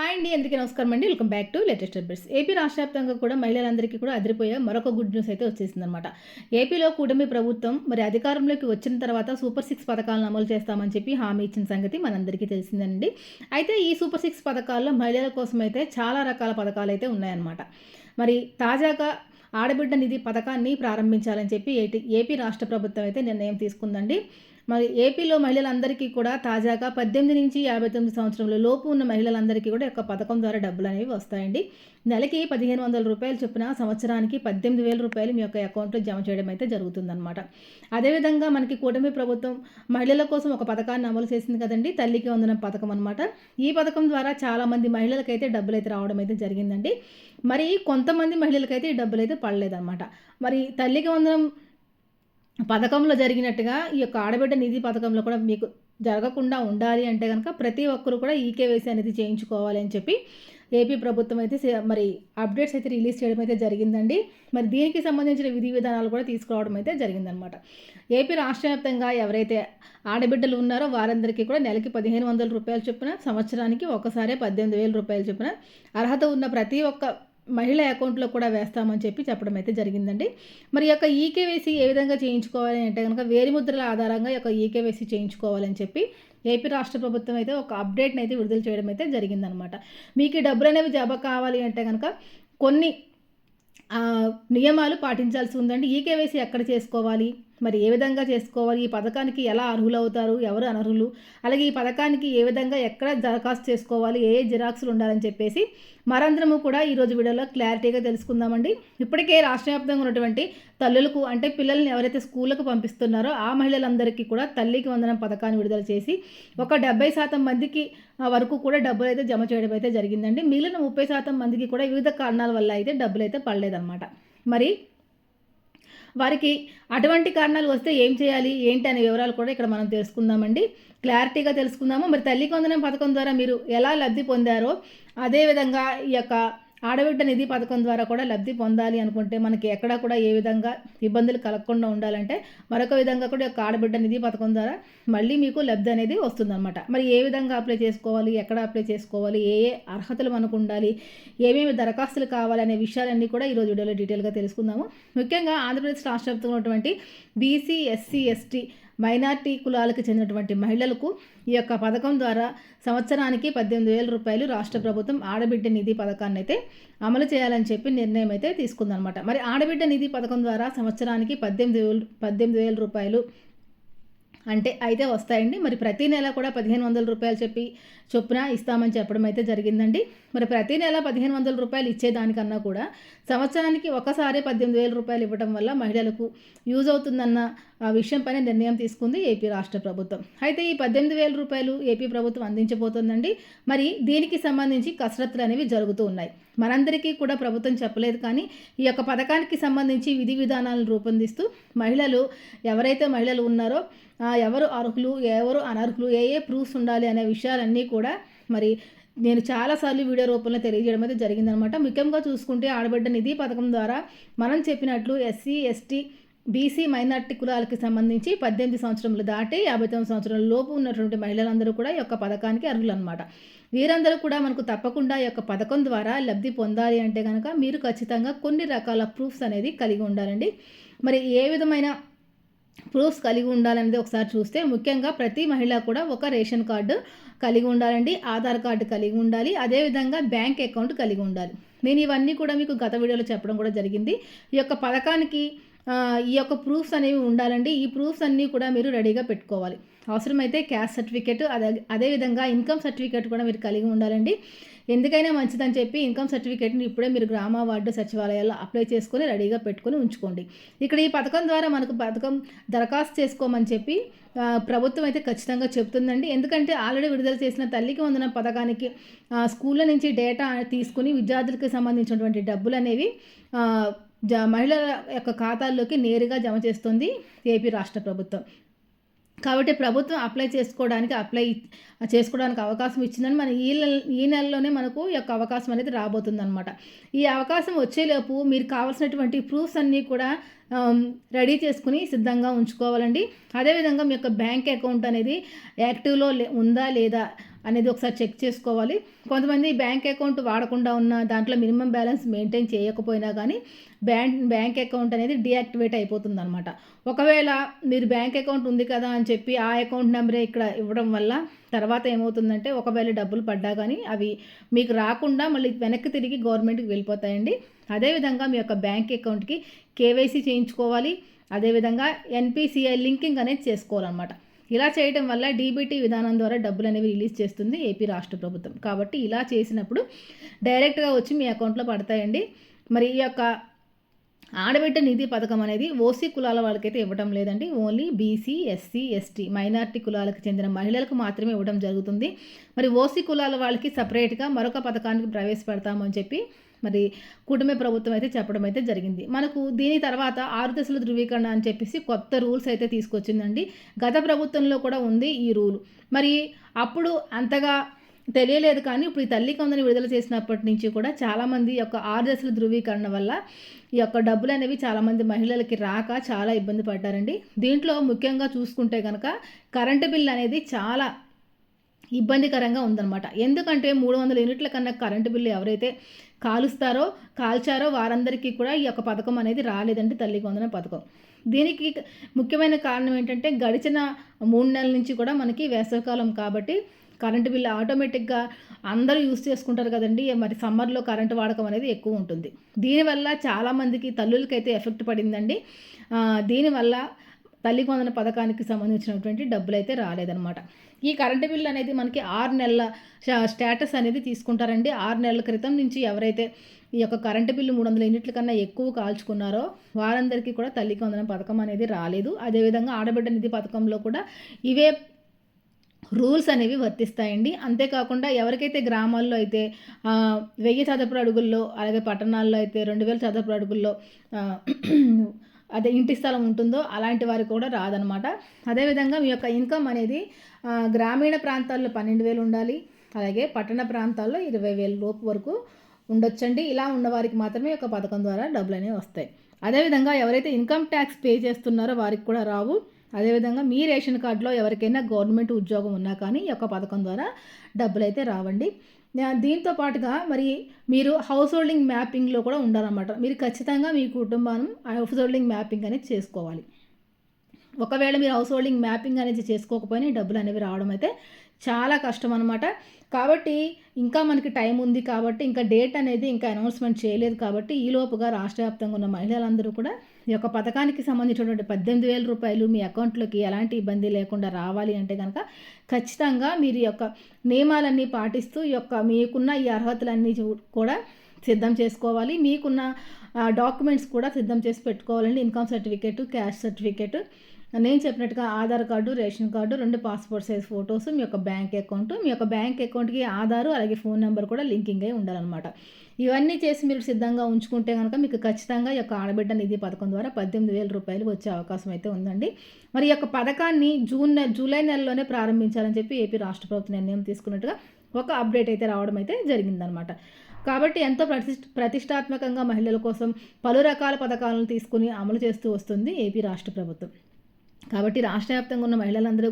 Hi అండి అందరికీ నమస్కారం అండి. Welcome back to latest updates. AP రాష్ట్ర వ్యాప్తంగా కూడా మహిళలందరికీ కూడా అదిరిపోయే మరొక గుడ్ న్యూస్ అయితే వచ్చేసిందనమాట ఏపీలో కూటమి ప్రభుత్వం మరి అధికారంలోకి వచ్చిన తర్వాత సూపర్ సిక్స్ పథకాలను అమలు చేస్తామని చెప్పి హామీ ఇచ్చిన సంగతి మనందరికీ తెలిసిందండి. అయితే ఈ సూపర్ సిక్స్ పథకాల్లో మహిళల కోసం అయితే చాలా రకాల పథకాలు అయితే ఉన్నాయన్నమాట. మరి తాజాగా ఆడబిడ్డ నిధి పథకాన్ని ప్రారంభించాలని చెప్పి ఏపీ రాష్ట్ర ప్రభుత్వం అయితే నిర్ణయం తీసుకుందండి. మరి ఏపీలో మహిళలందరికీ కూడా తాజాగా పద్దెనిమిది నుంచి యాభై తొమ్మిది సంవత్సరంలో లోపు ఉన్న మహిళలందరికీ కూడా యొక్క పథకం ద్వారా డబ్బులు అనేవి వస్తాయండి. నెలకి పదిహేను వందల రూపాయలు చొప్పున సంవత్సరానికి పద్దెనిమిది వేల రూపాయలు మీ యొక్క అకౌంట్లో జమ చేయడం అయితే జరుగుతుందన్నమాట. అదేవిధంగా మనకి కూటమి ప్రభుత్వం మహిళల కోసం ఒక పథకాన్ని అమలు చేసింది కదండి తల్లికి వందనం పథకం అనమాట ఈ పథకం ద్వారా చాలామంది మహిళలకైతే డబ్బులు అయితే రావడం అయితే జరిగిందండి. మరి కొంతమంది మహిళలకైతే ఈ డబ్బులు అయితే పడలేదన్నమాట. మరి తల్లికి వందనం పథకంలో జరిగినట్టుగా ఈ యొక్క ఆడబిడ్డ నిధి పథకంలో కూడా మీకు జరగకుండా ఉండాలి అంటే కనుక ప్రతి ఒక్కరు కూడా ఈకేవైసీ అనేది చేయించుకోవాలి అని చెప్పి ఏపీ ప్రభుత్వం అయితే మరి అప్డేట్స్ అయితే రిలీజ్ చేయడం అయితే జరిగిందండి. మరి దీనికి సంబంధించిన విధి విధానాలు కూడా తీసుకురావడం అయితే జరిగిందనమాట ఏపీ రాష్ట్ర వ్యాప్తంగా ఎవరైతే ఆడబిడ్డలు ఉన్నారో వారందరికీ కూడా నెలకి పదిహేను వందల రూపాయలు చొప్పున సంవత్సరానికి ఒకసారి పద్దెనిమిది వేల రూపాయలు చొప్పున అర్హత ఉన్న ప్రతి ఒక్క మహిళ అకౌంట్లో కూడా వేస్తామని చెప్పి చెప్పడం అయితే జరిగిందండి. మరి యొక్క ఈకేవైసీ ఏ విధంగా చేయించుకోవాలి అంటే కనుక వేలిముద్రల ఆధారంగా యొక్క ఈకేవైసీ చేయించుకోవాలని చెప్పి ఏపీ రాష్ట్ర ప్రభుత్వం అయితే ఒక అప్డేట్ని అయితే విడుదల చేయడం అయితే జరిగిందనమాట. మీకు ఈ డబ్బులు అనేవి జమ కావాలి అంటే కనుక కొన్ని నియమాలు పాటించాల్సి ఉందండి. ఈకేవైసీ ఎక్కడ చేసుకోవాలి? మరి ఏ విధంగా చేసుకోవాలి? ఈ పథకానికి ఎలా అర్హులవుతారు? ఎవరు అనర్హులు? అలాగే ఈ పథకానికి ఏ విధంగా ఎక్కడ దరఖాస్తు చేసుకోవాలి? ఏ ఏ జిరాక్స్లు ఉండాలని చెప్పేసి మరందరము కూడా ఈరోజు వీడియోలో క్లారిటీగా తెలుసుకుందామండి. ఇప్పటికే రాష్ట్ర వ్యాప్తంగా ఉన్నటువంటి తల్లులకు అంటే పిల్లల్ని ఎవరైతే స్కూళ్ళకు పంపిస్తున్నారో ఆ మహిళలందరికీ కూడా తల్లికి వందనం పథకాన్ని విడుదల చేసి ఒక డెబ్బై శాతం మందికి వరకు కూడా డబ్బులు అయితే జమ చేయడం అయితే జరిగిందండి. మిగిలిన ముప్పై శాతం మందికి కూడా వివిధ కారణాల వల్ల అయితే డబ్బులు అయితే పడలేదన్నమాట. మరి వారికి అటువంటి కారణాలు వస్తే ఏం చేయాలి? ఏంటి అనే వివరాలు కూడా ఇక్కడ మనం తెలుసుకుందామండి. క్లారిటీగా తెలుసుకుందాము. మరి తల్లి కొందనం పథకం ద్వారా మీరు ఎలా లబ్ధి పొందారో అదేవిధంగా ఈ యొక్క ఆడబిడ్డ నిధి పథకం ద్వారా కూడా లబ్ధి పొందాలి అనుకుంటే మనకి ఎక్కడ కూడా ఏ విధంగా ఇబ్బందులు కలగకుండా ఉండాలంటే మరొక విధంగా కూడా యొక్క ఆడబిడ్డ నిధి పథకం ద్వారా మళ్ళీ మీకు లబ్ధి అనేది వస్తుందన్నమాట. మరి ఏ విధంగా అప్లై చేసుకోవాలి? ఎక్కడ అప్లై చేసుకోవాలి? ఏ ఏ అర్హతలు మనకు ఉండాలి? ఏమేమి దరఖాస్తులు కావాలి అనే విషయాలన్నీ కూడా ఈరోజు వీడియోలో డీటెయిల్గా తెలుసుకుందాము. ముఖ్యంగా ఆంధ్రప్రదేశ్ రాష్ట్ర ఉన్నటువంటి బీసీ ఎస్సీ ఎస్టీ మైనార్టీ కులాలకు చెందినటువంటి మహిళలకు ఈ యొక్క పథకం ద్వారా సంవత్సరానికి పద్దెనిమిది వేల రూపాయలు రాష్ట్ర ప్రభుత్వం ఆడబిడ్డ నిధి పథకాన్ని అయితే అమలు చేయాలని చెప్పి నిర్ణయం అయితే తీసుకుందనమాట మరి ఆడబిడ్డ నిధి పథకం ద్వారా సంవత్సరానికి పద్దెనిమిది వేలు పద్దెనిమిది వేల రూపాయలు అంటే అయితే వస్తాయండి. మరి ప్రతి నెల కూడా పదిహేను వందల రూపాయలు చెప్పి చొప్పున ఇస్తామని చెప్పడం అయితే జరిగిందండి. మరి ప్రతి నెల పదిహేను వందల రూపాయలు ఇచ్చేదానికన్నా కూడా సంవత్సరానికి ఒకసారి పద్దెనిమిది వేల రూపాయలు ఇవ్వడం వల్ల మహిళలకు యూజ్ అవుతుందన్న విషయం పైన నిర్ణయం తీసుకుంది ఏపీ రాష్ట్ర ప్రభుత్వం. అయితే ఈ పద్దెనిమిది వేల రూపాయలు ఏపీ ప్రభుత్వం అందించబోతోందండి. మరి దీనికి సంబంధించి కసరత్తులు అనేవి జరుగుతూ ఉన్నాయి. మనందరికీ కూడా ప్రభుత్వం చెప్పలేదు కానీ ఈ యొక్క పథకానికి సంబంధించి విధి విధానాలను రూపొందిస్తూ మహిళలు ఎవరైతే మహిళలు ఉన్నారో ఎవరు అర్హులు ఎవరు అనర్హులు ఏ ఏ ప్రూఫ్స్ ఉండాలి అనే విషయాలన్నీ కూడా మరి నేను చాలాసార్లు వీడియో రూపంలో తెలియజేయడం అయితే జరిగిందనమాట. ముఖ్యంగా చూసుకుంటే ఆడబిడ్డ నిధి పథకం ద్వారా మనం చెప్పినట్లు ఎస్సీ ఎస్టీ బీసీ మైనార్టీ కులాలకి సంబంధించి పద్దెనిమిది సంవత్సరములు దాటి యాభై తొమ్మిది సంవత్సరాల లోపు ఉన్నటువంటి మహిళలందరూ కూడా ఈ యొక్క పథకానికి అర్హులు అనమాట వీరందరూ కూడా మనకు తప్పకుండా ఈ యొక్క పథకం ద్వారా లబ్ధి పొందాలి అంటే కనుక మీరు ఖచ్చితంగా కొన్ని రకాల ప్రూఫ్స్ అనేది కలిగి ఉండాలండి. మరి ఏ విధమైన ప్రూఫ్స్ కలిగి ఉండాలనేది ఒకసారి చూస్తే ముఖ్యంగా ప్రతి మహిళ కూడా ఒక రేషన్ కార్డు కలిగి ఉండాలండి ఆధార్ కార్డు కలిగి ఉండాలి అదేవిధంగా బ్యాంక్ అకౌంట్ కలిగి ఉండాలి. నేను ఇవన్నీ కూడా మీకు గత వీడియోలో చెప్పడం కూడా జరిగింది. ఈ యొక్క పథకానికి ఈ యొక్క ప్రూఫ్స్ అనేవి ఉండాలండి. ఈ ప్రూఫ్స్ అన్నీ కూడా మీరు రెడీగా పెట్టుకోవాలి. అవసరమైతే క్యాస్ట్ సర్టిఫికేట్ అదే అదేవిధంగా ఇన్కమ్ సర్టిఫికేట్ కూడా మీరు కలిగి ఉండాలండి. ఎందుకైనా మంచిదని చెప్పి ఇన్కమ్ సర్టిఫికేట్ని ఇప్పుడే మీరు గ్రామ వార్డు సచివాలయాల్లో అప్లై చేసుకొని రెడీగా పెట్టుకొని ఉంచుకోండి. ఇక్కడ ఈ పథకం ద్వారా మనకు పథకం దరఖాస్తు చేసుకోమని చెప్పి ప్రభుత్వం అయితే ఖచ్చితంగా చెప్తుందండి. ఎందుకంటే ఆల్రెడీ విడుదల చేసిన తల్లికి వందన పథకానికి స్కూళ్ళ నుంచి డేటా తీసుకుని విద్యార్థులకు సంబంధించినటువంటి డబ్బులు అనేవి జ మహిళల యొక్క ఖాతాల్లోకి నేరుగా జమ చేస్తుంది ఏపీ రాష్ట్ర ప్రభుత్వం. కాబట్టి ప్రభుత్వం అప్లై చేసుకోవడానికి అప్లై చేసుకోవడానికి అవకాశం ఇచ్చిందని మన ఈ ఈ నెలలోనే మనకు ఈ యొక్క అవకాశం అనేది రాబోతుంది అనమాట ఈ అవకాశం వచ్చేలోపు మీరు కావాల్సినటువంటి ప్రూఫ్స్ అన్నీ కూడా రెడీ చేసుకుని సిద్ధంగా ఉంచుకోవాలండి. అదేవిధంగా మీ యొక్క బ్యాంక్ అకౌంట్ అనేది యాక్టివ్లో ఉందా లేదా అనేది ఒకసారి చెక్ చేసుకోవాలి. కొంతమంది బ్యాంక్ అకౌంట్ వాడకుండా ఉన్న దాంట్లో మినిమం బ్యాలెన్స్ మెయింటైన్ చేయకపోయినా కానీ బ్యాంక్ బ్యాంక్ అకౌంట్ అనేది డీయాక్టివేట్ అయిపోతుంది అనమాట ఒకవేళ మీరు బ్యాంక్ అకౌంట్ ఉంది కదా అని చెప్పి ఆ అకౌంట్ నెంబరే ఇక్కడ ఇవ్వడం వల్ల తర్వాత ఏమవుతుందంటే ఒకవేళ డబ్బులు పడ్డా కానీ అవి మీకు రాకుండా మళ్ళీ వెనక్కి తిరిగి గవర్నమెంట్కి వెళ్ళిపోతాయండి. అదేవిధంగా మీ యొక్క బ్యాంక్ అకౌంట్కి కేవైసీ చేయించుకోవాలి. అదేవిధంగా ఎన్పిసిఐ లింకింగ్ అనేది చేసుకోవాలన్నమాట. ఇలా చేయడం వల్ల డీబీటీ విధానం ద్వారా డబ్బులు అనేవి రిలీజ్ చేస్తుంది ఏపీ రాష్ట్ర ప్రభుత్వం. కాబట్టి ఇలా చేసినప్పుడు డైరెక్ట్గా వచ్చి మీ అకౌంట్లో పడతాయండి. మరి ఈ యొక్క ఆడబిడ్డ నిధి పథకం అనేది ఓసీ కులాల వాళ్ళకైతే ఇవ్వడం లేదండి. Only BC SC ST minority కులాలకు చెందిన మహిళలకు మాత్రమే ఇవ్వడం జరుగుతుంది. మరి ఓసీ కులాల వాళ్ళకి సపరేట్గా మరొక పథకానికి ప్రవేశపెడతామని చెప్పి మరి కుటుంబ ప్రభుత్వం అయితే చెప్పడం అయితే జరిగింది. మనకు దీని తర్వాత ఆరు దశల ధృవీకరణ అని చెప్పేసి కొత్త రూల్స్ అయితే తీసుకొచ్చిందండి. గత ప్రభుత్వంలో కూడా ఉంది ఈ రూల్. మరి అప్పుడు అంతగా తెలియలేదు కానీ ఇప్పుడు ఈ తల్లి కొందని విడుదల చేసినప్పటి నుంచి కూడా చాలామంది యొక్క ఆరు దశల ధృవీకరణ వల్ల ఈ యొక్క డబ్బులు అనేవి చాలామంది మహిళలకి రాక చాలా ఇబ్బంది పడ్డారండి. దీంట్లో ముఖ్యంగా చూసుకుంటే కనుక కరెంటు బిల్ అనేది చాలా ఇబ్బందికరంగా ఉందన్నమాట. ఎందుకంటే మూడు వందల యూనిట్ల కన్నా కరెంటు బిల్లు ఎవరైతే కాలుస్తారో కాల్చారో వారందరికీ కూడా ఈ యొక్క పథకం అనేది రాలేదండి తల్లి వందన పథకం. దీనికి ముఖ్యమైన కారణం ఏంటంటే గడిచిన మూడు నెలల నుంచి కూడా మనకి వేసవికాలం కాబట్టి కరెంటు బిల్లు ఆటోమేటిక్గా అందరూ యూస్ చేసుకుంటారు కదండి. మరి సమ్మర్లో కరెంటు వాడకం అనేది ఎక్కువ ఉంటుంది. దీనివల్ల చాలామందికి తల్లులకైతే ఎఫెక్ట్ పడిందండి. దీనివల్ల తల్లి కొందన పథకానికి సంబంధించినటువంటి డబ్బులు అయితే రాలేదనమాట ఈ కరెంటు బిల్లు అనేది మనకి ఆరు నెలల స్టేటస్ అనేది తీసుకుంటారండి. ఆరు నెలల క్రితం నుంచి ఎవరైతే ఈ యొక్క కరెంటు బిల్లు మూడు వందల యూనిట్ల కన్నా ఎక్కువ కాల్చుకున్నారో వారందరికీ కూడా తల్లికి వందన పథకం అనేది రాలేదు. అదేవిధంగా ఆడబిడ్డ నిధి పథకంలో కూడా ఇవే రూల్స్ అనేవి వర్తిస్తాయండి. అంతేకాకుండా ఎవరికైతే గ్రామాల్లో అయితే వెయ్యి చదరపు అడుగుల్లో అలాగే పట్టణాల్లో అయితే రెండు వేల చదరపు అడుగుల్లో అదే ఇంటి స్థలం ఉంటుందో అలాంటి వారికి కూడా రాదనమాట అదేవిధంగా మీ యొక్క ఇన్కమ్ అనేది గ్రామీణ ప్రాంతాల్లో పన్నెండు వేలు ఉండాలి అలాగే పట్టణ ప్రాంతాల్లో ఇరవై వేల లోపు వరకు ఉండొచ్చండి. ఇలా ఉన్నవారికి మాత్రమే ఒక పథకం ద్వారా డబ్బులు అనేవి వస్తాయి. అదేవిధంగా ఎవరైతే ఇన్కమ్ ట్యాక్స్ పే చేస్తున్నారో వారికి కూడా రావు. అదేవిధంగా మీ రేషన్ కార్డులో ఎవరికైనా గవర్నమెంట్ ఉద్యోగం ఉన్నా కానీ ఈ యొక్క పథకం ద్వారా డబ్బులు అయితే రావండి దీంతో పాటుగా మరి మీరు హౌస్ హోల్డింగ్ మ్యాపింగ్లో కూడా ఉండాలన్నమాట. మీరు ఖచ్చితంగా మీ కుటుంబాన్ని హౌస్ హోల్డింగ్ మ్యాపింగ్ అనేది చేసుకోవాలి. ఒకవేళ మీరు హౌస్ హోల్డింగ్ మ్యాపింగ్ అనేది చేసుకోకపోయినా డబ్బులు అనేవి రావడం అయితే చాలా కష్టం అనమాట కాబట్టి ఇంకా మనకి టైం ఉంది కాబట్టి ఇంకా డేట్ అనేది ఇంకా అనౌన్స్మెంట్ చేయలేదు కాబట్టి ఈ లోపుగా రాష్ట్ర వ్యాప్తంగా ఉన్న మహిళలందరూ కూడా ఈ యొక్క పథకానికి సంబంధించినటువంటి పద్దెనిమిది వేల రూపాయలు మీ అకౌంట్లోకి ఎలాంటి ఇబ్బంది లేకుండా రావాలి అంటే కనుక ఖచ్చితంగా మీరు యొక్క నియమాలన్నీ పాటిస్తూ ఈ యొక్క మీకున్న ఈ అర్హతలన్నీ కూడా సిద్ధం చేసుకోవాలి. మీకున్న డాక్యుమెంట్స్ కూడా సిద్ధం చేసి పెట్టుకోవాలండి. Income certificate caste certificate. నేను చెప్పినట్టుగా ఆధార్ కార్డు రేషన్ కార్డు రెండు పాస్పోర్ట్ సైజ్ ఫొటోస్ మీ యొక్క బ్యాంక్ అకౌంట్ మీ యొక్క బ్యాంక్ అకౌంట్కి ఆధారు అలాగే ఫోన్ నెంబర్ కూడా లింకింగ్ అయి ఉండాలన్నమాట. ఇవన్నీ చేసి మీరు సిద్ధంగా ఉంచుకుంటే కనుక మీకు ఖచ్చితంగా ఈ యొక్క ఆడబిడ్డ నిధి పథకం ద్వారా పద్దెనిమిది వేల రూపాయలు వచ్చే అవకాశం అయితే ఉందండి. మరి ఈ యొక్క పథకాన్ని జూన్ నెల జూలై నెలలోనే ప్రారంభించాలని చెప్పి ఏపీ రాష్ట్ర ప్రభుత్వం నిర్ణయం తీసుకున్నట్టుగా ఒక అప్డేట్ అయితే రావడం అయితే జరిగిందనమాట కాబట్టి ఎంతో ప్రతిష్టాత్మకంగా మహిళల కోసం పలు రకాల పథకాలను తీసుకుని అమలు చేస్తూ వస్తుంది ఏపీ రాష్ట్ర ప్రభుత్వం. కాబట్టి రాష్ట్ర వ్యాప్తంగా ఉన్న మహిళలందరూ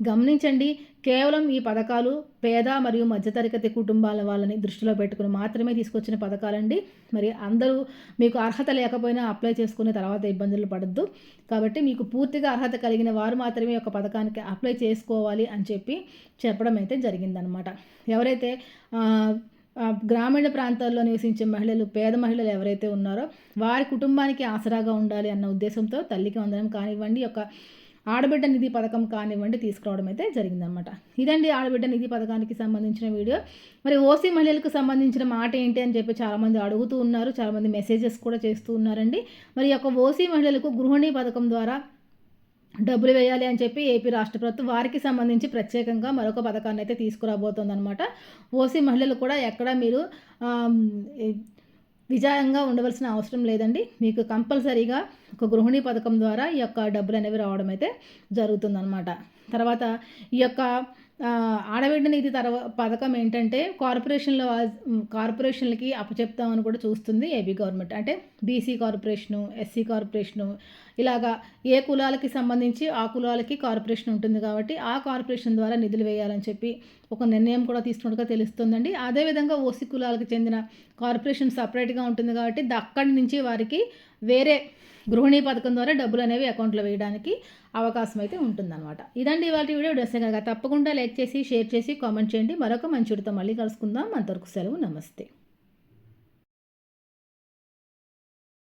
గమనించండి కేవలం ఈ పథకాలు పేద మరియు మధ్యతరగతి కుటుంబాల వాళ్ళని దృష్టిలో పెట్టుకుని మాత్రమే తీసుకొచ్చిన పథకాలండి. మరి అందరూ మీకు అర్హత లేకపోయినా అప్లై చేసుకునే తర్వాత ఇబ్బందులు పడద్దు. కాబట్టి మీకు పూర్తిగా అర్హత కలిగిన వారు మాత్రమే ఒక పథకానికి అప్లై చేసుకోవాలి అని చెప్పి చెప్పడం అయితే జరిగిందనమాట ఎవరైతే గ్రామీణ ప్రాంతాల్లో నివసించే మహిళలు పేద మహిళలు ఎవరైతే ఉన్నారో వారి కుటుంబానికి ఆసరాగా ఉండాలి అన్న ఉద్దేశంతో తల్లికి వందనం కానివ్వండి ఒక ఆడబిడ్డ నిధి పథకం కానివ్వండి తీసుకురావడం అయితే జరిగిందనమాట ఇదండి ఆడబిడ్డ నిధి పథకానికి సంబంధించిన వీడియో. మరి ఓసీ మహిళలకు సంబంధించిన మాట ఏంటి అని చెప్పి చాలామంది అడుగుతూ ఉన్నారు చాలామంది మెసేజెస్ కూడా చేస్తూ ఉన్నారండి. మరి యొక్క ఓసీ మహిళలకు గృహిణి పథకం ద్వారా డబ్బులు వేయాలి అని చెప్పి ఏపీ రాష్ట్ర ప్రభుత్వం వారికి సంబంధించి ప్రత్యేకంగా మరొక పథకాన్ని అయితే తీసుకురాబోతోందనమాట ఓసీ మహిళలు కూడా ఎక్కడ మీరు విజయంగా ఉండవలసిన అవసరం లేదండి. మీకు కంపల్సరీగా ఒక గృహిణి పథకం ద్వారా ఈ యొక్క డబ్బులు అనేవి రావడం అయితే జరుగుతుందన్నమాట. తర్వాత ఈ యొక్క ఆడబిడ్డ నిధి తర్వా పథకం ఏంటంటే కార్పొరేషన్లో కార్పొరేషన్లకి అప్పచెప్తామని కూడా చూస్తుంది ఏపీ గవర్నమెంట్. అంటే బీసీ కార్పొరేషను ఎస్సీ కార్పొరేషను ఇలాగా ఏ కులాలకి సంబంధించి ఆ కులాలకి కార్పొరేషన్ ఉంటుంది కాబట్టి ఆ కార్పొరేషన్ ద్వారా నిధులు వేయాలని చెప్పి ఒక నిర్ణయం కూడా తీసుకున్నట్టుగా తెలుస్తుందండి. అదేవిధంగా ఓసీ కులాలకు చెందిన కార్పొరేషన్ సపరేట్గా ఉంటుంది కాబట్టి అక్కడి నుంచి వారికి వేరే గృహిణీ పథకం ద్వారా డబ్బులు అనేవి అకౌంట్లో వేయడానికి అవకాశం అయితే ఉంటుందన్నమాట. ఇదండి ఇవాళ వీడియో. డ్రెస్ కనుక తప్పకుండా లైక్ చేసి షేర్ చేసి కామెంట్ చేయండి. మరొక మంచి మళ్ళీ కలుసుకుందాం. అంతవరకు సెలవు. నమస్తే.